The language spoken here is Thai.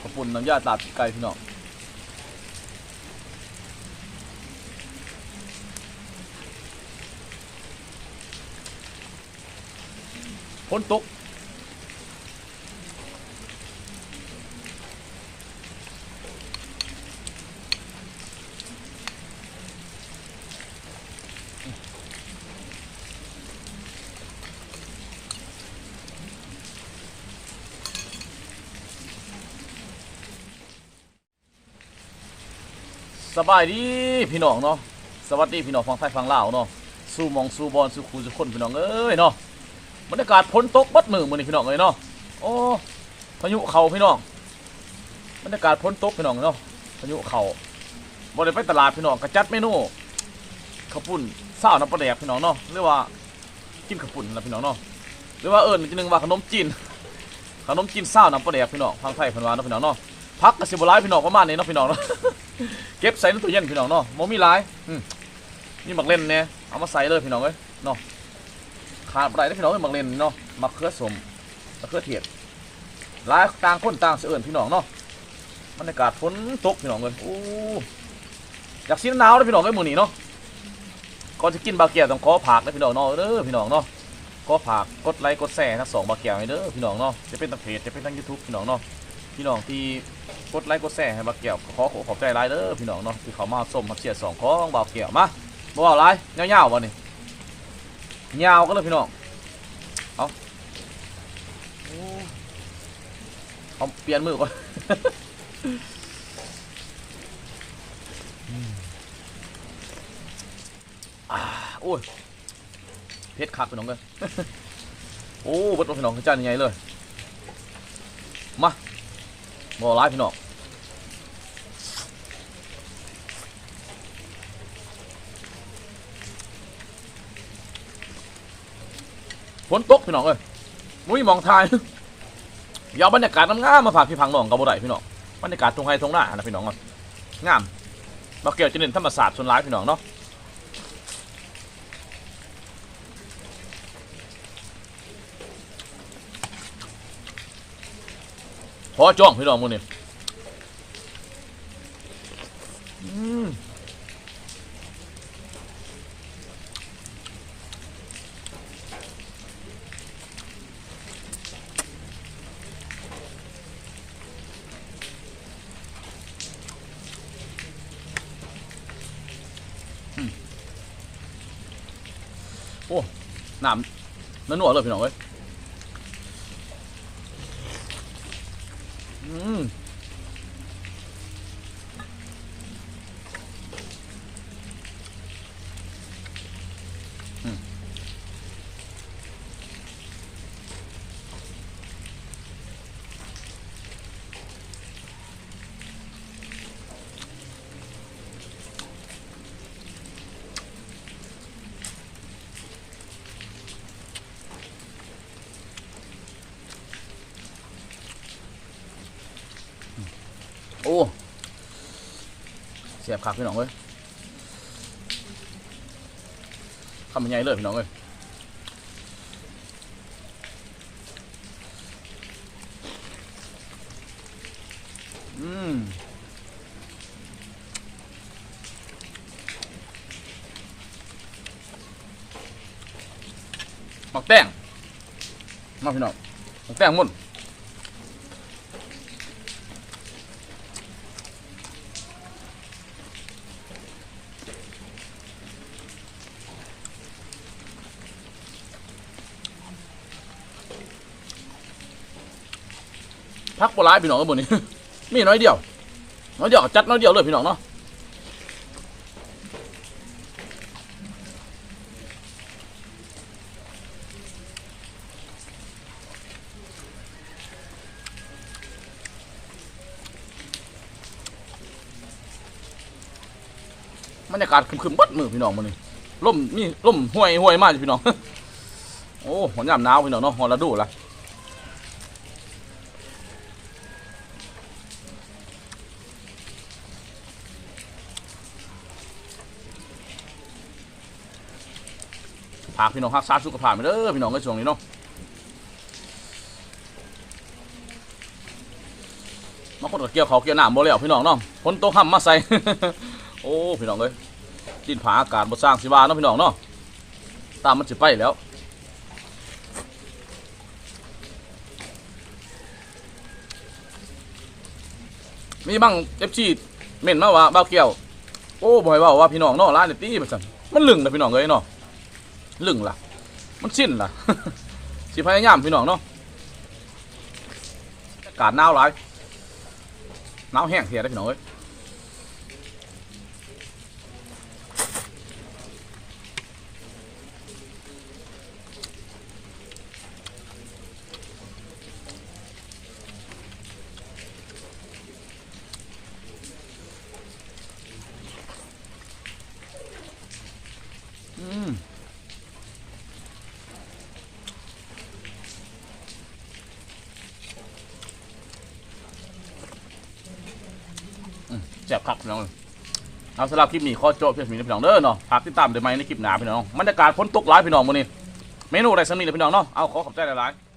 ขอบคุณน้ำยาตาดไก่พี่น้องฝนตก สบายดีพี่น้องเนาะสวัสดีพี่น้องฟังไทยฟังลาวเนาะสู้มองสู้บอลสู้คูสู้คนพี่น้องเอ้ยเนาะบรรยากาศฝนตกบัดมือมือนี้พี่น้องเอ้ยเนาะโอ้พายุเข้าพี่น้องบรรยากาศฝนตกพี่น้องเนาะพายุเข้าบ่ได้ไปตลาดพี่น้องก็จัดเมนูข้าวปุ้นซ่าวน้ำปลาแดกพี่น้องเนาะหรือว่ากินข้าวปุ้นนะพี่น้องเนาะหรือว่าเอิ้นอีกทีหนึงว่าขนมจีนขนมจีนซ่าวน้ำปลาแดกพี่น้องฟังไทยพิ่นว่านะพี่น้องเนาะพักก็สิบ่หลายพี่น้องประมาณนี้เนาะพี่น้องเนาะ เก็บใส่ในตู้เย็นพี่น้องเนาะมมีหลายนี่มักเล่นเนี่ยเอามาใส่เลยพี่น้องเอ้ยเนาะขาดบ่ได้เด้พี่น้องเอ้ยมักเล่นเนาะมักเขือสมมักเขือเทียดหลายต่างคนต่างเสื่อนพี่น้องเนาะบรรยากาศฝนตกพี่น้องเอ้ยโอ้อยากสีหนาวเลยพี่น้องเอ้ยมื้อนี้เนาะก่อนจะกินบาเกียวต้องขอผักนะพี่น้องเนาะเด้อพี่น้องเนาะขอผักกดไลค์กดแชร์ทั้งสองบาเกียวให้เด้อพี่น้องเนาะจะเป็นทางเพจจะเป็นทาง YouTube พี่น้องเนาะ พี่น้องที่กดไลค์กดแชร์ให้บาเกี่ยวขอขอขอบใจหลายเด้อพี่น้องเนาะที่เขามาส้มมาเชียร์สองของบาเกี่ยวมาบ่เอาหลายเงาๆบ่นี่ยาก็เลยพี่น้องเอาเอาเปลี่ยนมือก่อนโอ้ยเพชรคักพี่น้องเลยโอ้บดพี่น้องคือจานใหญ่เลยมา บ่ร้ายพี่น้องฝนตกพี่น้องเอ้ยมุ้ยมองทายย่าเอบรรยากาศน้ำงามมาฝากพี่พังน้องกับบ่ได้พี่น้องบรรยากาศตรงไห้ตรงหน้านะพี่น้องอะงามบาเกี่ยวจะเน้นธรรมศาสตร์ส่วนร้ายพี่น้องเนาะ พอจ้องพี่น้องมื้อนี้อืมโอ้น้ำนั่นหนัวเลยพี่น้องเอ้ย อื โอ้เสียบคักพี่น้องเอ้ยทำยังไงเลยพี่น้องเอ้ยอืมหมักแต้งมาพี่น้องหมักแต้งมุ่น พักโบราณพี่น้องกันบนนี้ มีน้อยเดียว น้อยเดียวจัดน้อยเดียวเลยพี่น้องเนาะบรรยากาศคึมๆบัดมือพี่น้องมันนี่ลมมีลมห่วยห่วยมากพี่น้อง โอ้หอนยามหนาวพี่น้องเนาะหอนระดูละ ฝาพี่น้องฮักษาสุขภางไปเด้อพี่น้องไอ้ช่วงนี้เนาะมาคนกับเกี่ยวเขาเกี่ยวหนามบ่แล้วพี่น้องเนาะคนโตห้ำมาใส่ โอ้พี่น้องเลยดินผาอากาศบ่สร้างสิบาเนาะพี่น้องเนาะตามมันจะไปแล้วมีบ้างเอฟซีเม่นมาว่าบ้าเกี่ยว โอ้บ่อยว่าว่าพี่น้องเนาะร้านเนี่ยตี้มันมันลึงนะพี่น้องเลยเนาะ ลึงล่ะ มันสิ้นล่ะ สิพยายามพี่น้องเนาะอากาศหนาวหลายหนาวแห้งเสียได้พี่น้องเอ้ย แจบคักพี่น้องเอ้ยเอาสำหรับคลิปนี้ข้อโจ้เพื่อนี้นะพี่น้องเด้อเนาะฝากติดตามเดี๋ยวไหมในคลิปหน้าพี่น้องบรรยากาศฝนตกหลายพี่น้องวันนี้เมนูอะไรสำนีเลยพี่น้องเนาะเอาขอขอบใจหลายๆ